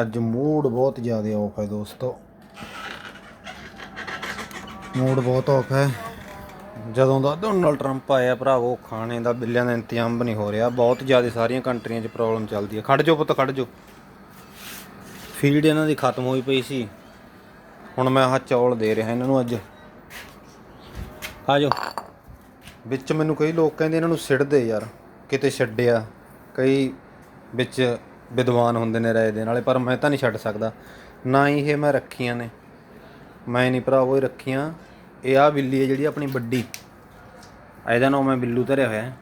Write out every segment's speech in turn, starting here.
ਅੱਜ ਮੂਡ ਬਹੁਤ ਜ਼ਿਆਦਾ ਆਫ ਹੈ ਦੋਸਤੋ। ਮੂਡ ਬਹੁਤ ਆਫ ਹੈ। ਜਦੋਂ ਦਾ ਡੋਨਲਡ ਟਰੰਪ ਆਇਆ ਭਰਾਵੋ, ਖਾਣੇ ਦਾ ਬਿੱਲਿਆਂ ਦਾ ਇੰਤਜ਼ਾਮ ਵੀ ਨਹੀਂ ਹੋ ਰਿਹਾ। ਬਹੁਤ ਜ਼ਿਆਦਾ ਸਾਰੀਆਂ ਕੰਟਰੀਆਂ 'ਚ ਪ੍ਰੋਬਲਮ ਚੱਲਦੀ ਹੈ। ਖੜ ਜਾਓ ਪੁੱਤ, ਖੜ ਜਾਓ। ਫੀਡ ਇਹਨਾਂ ਦੀ ਖਤਮ ਹੋਈ ਪਈ ਸੀ। ਹੁਣ ਮੈਂ ਆਹ ਚੌਲ ਦੇ ਰਿਹਾ ਇਹਨਾਂ ਨੂੰ ਅੱਜ। ਆ ਜਾਓ। ਵਿੱਚ ਮੈਨੂੰ ਕਈ ਲੋਕ ਕਹਿੰਦੇ ਇਹਨਾਂ ਨੂੰ ਸਿੱਟਦੇ ਯਾਰ। ਕਿਤੇ ਛੱਡਿਆ। ਕਈ ਵਿੱਚ ਵਿਦਵਾਨ ਹੁੰਦੇ ਨੇ ਰਾਏ ਦੇ ਨਾਲੇ ਪਰ ਮੈਂ ਤਾਂ ਨਹੀਂ ਛੱਡ ਸਕਦਾ। ਨਾ ਹੀ ਇਹ ਮੈਂ ਰੱਖੀਆਂ ਨੇ। ਮੈਂ ਨਹੀਂ ਭਰਾਵੋ ਇਹ ਰੱਖੀਆਂ। ਇਹ ਆ ਬਿੱਲੀ ਹੈ ਜਿਹੜੀ ਆਪਣੀ ਵੱਡੀ। ਇਹਦਾ ਨਾਮ ਮੈਂ ਬਿੱਲੂ ਧਰਿਆ ਹੋਇਆ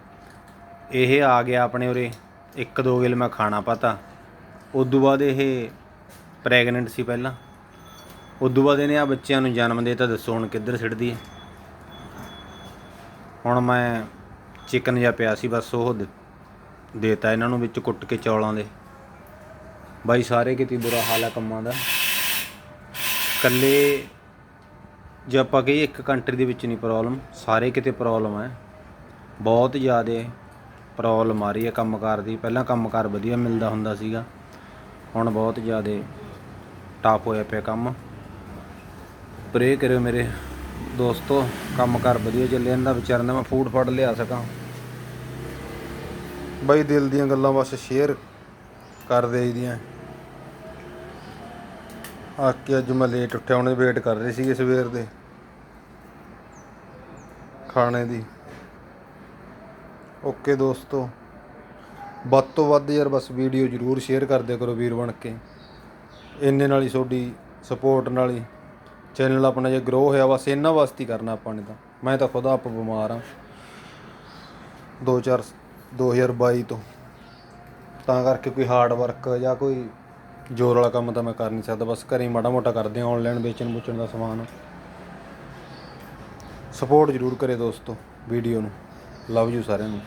ਇਹ ਆ ਗਿਆ ਆਪਣੇ ਉਰੇ। ਇੱਕ ਦੋ ਗਿਲ ਮੈਂ ਖਾਣਾ ਪਤਾ। ਉਦੋਂ ਬਾਅਦ ਇਹ ਪ੍ਰੈਗਨੈਂਟ ਸੀ ਪਹਿਲਾਂ। ਉਦੋਂ ਬਾਅਦ ਇਹਨੇ ਆ ਬੱਚਿਆਂ ਨੂੰ ਜਨਮ ਦੇ ਤਾਂ ਦੱਸੋ ਹੁਣ ਕਿੱਧਰ ਸਿੱਟਦੀ ਹੈ। ਹੁਣ ਮੈਂ ਚਿਕਨ ਜਾਂ ਪਿਆ ਸੀ, ਬਸ ਉਹ ਦੇ- ਦੇਤਾ ਇਹਨਾਂ ਨੂੰ ਵਿੱਚ ਕੁੱਟ ਕੇ ਚੌਲਾਂ ਦੇ। ਬਾਈ, ਸਾਰੇ ਕਿਤੇ ਬੁਰਾ ਹਾਲ ਹੈ ਕੰਮਾਂ ਦਾ। ਕੱਲੇ ਜੇ ਆਪਾਂ ਕਹੀਏ ਇੱਕ ਕੰਟਰੀ ਦੇ ਵਿੱਚ ਨਹੀਂ ਪ੍ਰੋਬਲਮ ਸਾਰੇ ਕਿਤੇ ਪ੍ਰੋਬਲਮ ਹੈ ਬਹੁਤ ਜ਼ਿਆਦਾ ਪ੍ਰੋਬਲਮ ਆ ਰਹੀ ਹੈ ਕੰਮਕਾਰ ਦੀ। ਪਹਿਲਾਂ ਕੰਮਕਾਰ ਵਧੀਆ ਮਿਲਦਾ ਹੁੰਦਾ ਸੀਗਾ। ਹੁਣ ਬਹੁਤ ਜ਼ਿਆਦਾ ਟਾਪ ਹੋਇਆ ਪਿਆ ਕੰਮ। ਪ੍ਰੇ ਕਰਿਓ ਮੇਰੇ ਦੋਸਤੋ, ਕੰਮਕਾਰ ਵਧੀਆ ਚੱਲੇ ਜਾਂਦਾ। ਵਿਚਾਰਨ ਦਾ ਮੈਂ ਫੂਡ ਫੜ ਲਿਆ ਸਕਾਂ। ਬਾਈ, ਦਿਲ ਦੀਆਂ ਗੱਲਾਂ ਬਸ ਸ਼ੇਅਰ ਕਰ ਦੇਈਦੀਆਂ। ਆ ਕੇ ਅੱਜ ਮੈਂ ਲੇਟ ਉੱਠਿਆ ਉਹਨੇ ਵੇਟ ਕਰ ਰਹੇ ਸੀਗੇ ਸਵੇਰ ਦੇ ਖਾਣੇ ਦੀ। ਓਕੇ ਦੋਸਤੋ, ਵੱਧ ਤੋਂ ਵੱਧ ਯਾਰ ਬਸ ਵੀਡੀਓ ਜਰੂਰ ਸ਼ੇਅਰ ਕਰ ਦਿਆ ਕਰੋ ਵੀਰ ਬਣ ਕੇ। ਇੰਨੇ ਨਾਲ ਹੀ ਤੁਹਾਡੀ ਸਪੋਰਟ ਨਾਲ ਹੀ ਚੈਨਲ ਆਪਣਾ ਜੇ ਗਰੋ ਹੋਇਆ, ਬਸ ਇਹਨਾਂ ਵਾਸਤੇ ਹੀ ਕਰਨਾ ਆਪਾਂ ਨੇ ਤਾਂ। ਮੈਂ ਤਾਂ ਖੁਦ ਆਪ ਬਿਮਾਰ ਆ 2000 2022 ਤੋਂ। ਤਾਂ ਕਰਕੇ ਕੋਈ ਹਾਰਡ ਵਰਕ ਜਾਂ ਕੋਈ ਜ਼ੋਰ ਵਾਲਾ ਕੰਮ ਤਾਂ ਮੈਂ ਕਰ ਨਹੀਂ ਸਕਦਾ, ਬਸ ਘਰੇ ਹੀ ਮਾੜਾ ਮੋਟਾ ਕਰਦੇ ਹਾਂ ਆਨਲਾਈਨ ਵੇਚਣ ਵੂਚਣ ਦਾ ਸਮਾਨ। ਸਪੋਰਟ ਜ਼ਰੂਰ ਕਰੇ ਦੋਸਤੋ ਵੀਡੀਓ ਨੂੰ। ਲਵ ਯੂ ਸਾਰਿਆਂ ਨੂੰ।